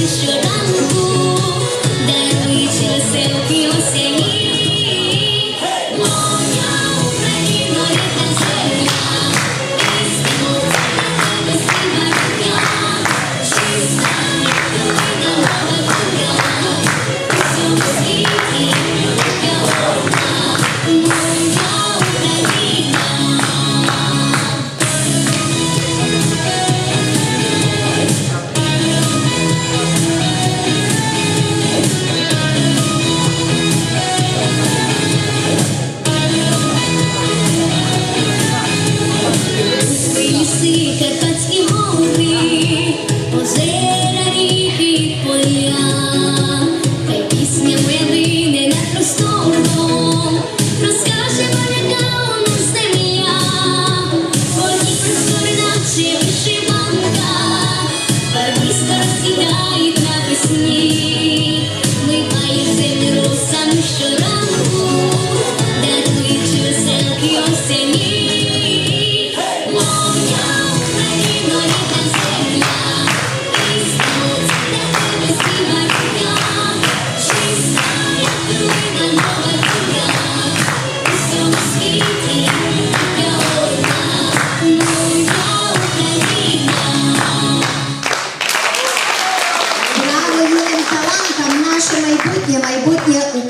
you should know. See. Наше майбутнє, майбутнє.